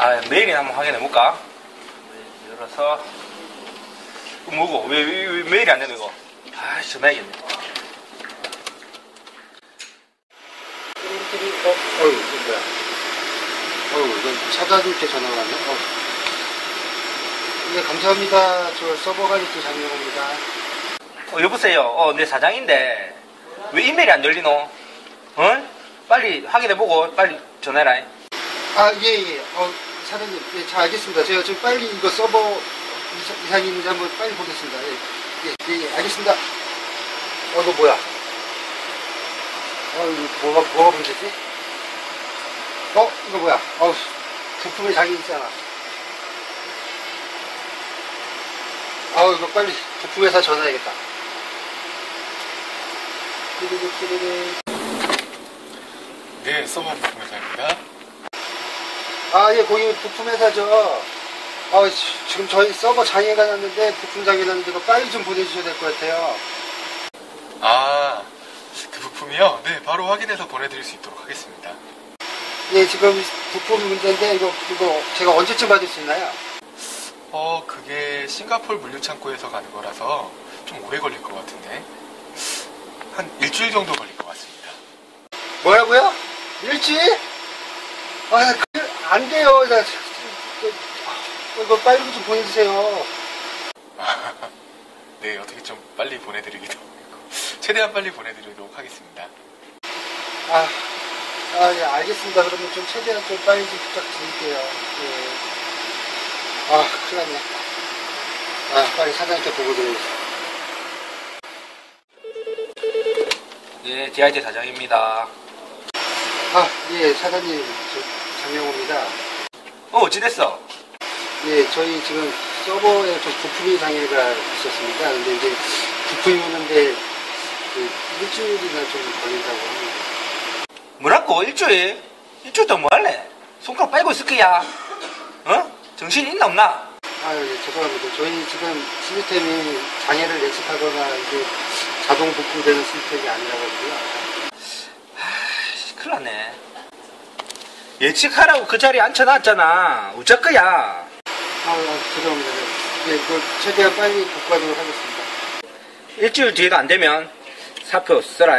아, 메일이나 한번 확인해 볼까? 열어서. 뭐고? 왜, 왜, 왜 메일이 안 되는 이거? 아, 전화해야겠네. 어, 어휴, 이거 뭐야. 어휴, 이거 차장님께 전화가 왔네. 어. 네, 감사합니다. 저 서버 관리도 장명호입니다. 어, 여보세요. 어, 내 사장인데. 왜 이메일이 안 열리노? 어? 빨리 확인해보고, 빨리 전화해라. 아, 예, 예. 어, 사장님. 예, 잘 알겠습니다. 제가 지금 빨리 이거 서버 이사, 이사님인지 한번 빨리 보겠습니다. 예, 예, 예, 예, 알겠습니다. 어, 너 뭐야? 어, 이거 뭐가, 뭐가 문제지? 어, 이거 뭐야? 어우, 부품에 장이 있잖아. 아우, 이거 빨리 부품회사 전화해야겠다. 네, 서버 부품회사입니다. 아, 예, 거기 부품회사죠. 아, 지- 지금 저희 서버 장애가 났는데, 부품 장애 났는데, 이거 빨리 좀 보내주셔야 될 것 같아요. 아, 그 부품이요? 네, 바로 확인해서 보내드릴 수 있도록 하겠습니다. 예, 지금 부품 문제인데, 이거, 이거 제가 언제쯤 받을 수 있나요? 어, 그게 싱가폴 물류창고에서 가는 거라서 좀 오래 걸릴 것 같은데. 한 일주일 정도 걸릴 것 같습니다. 뭐라고요? 일주일? 아, 그, 안 돼요. 나, 저, 저, 저, 이거 빨리 좀 보내주세요. 네, 어떻게 좀 빨리 보내드리기도 하고. 최대한 빨리 보내드리도록 하겠습니다. 아, 아, 예, 알겠습니다. 그러면 좀 최대한 좀 빨리 좀 부탁드릴게요. 예. 아, 큰일 났네. 아, 빨리 사장님께 보고 드리겠습니다. 네, DIT 사장입니다. 아, 예, 사장님, 저 장명호입니다. 어, 어찌 됐어? 예, 저희 지금 서버에 좀 부품이 장애가 있었습니다. 근데 이제 부품이 오는데 그 일주일이나 좀 걸린다고 합니다. 뭐라고? 일주일? 일주일 동안 뭐 할래? 손가락 빨고 있을 거야. 어? 정신 있나 없나? 아, 예, 죄송합니다. 저희 지금 시스템이 장애를 예측하거나 이제 자동 부품되는 시스템이 아니라가지고요. 아이씨, 큰일 났네. 예측하라고 그 자리에 앉혀놨잖아. 어쩔 거야. 아, 아 죄송합니다. 예, 그 최대한 빨리 복구하도록 하겠습니다. 일주일 뒤에도 안 되면 사표 써라.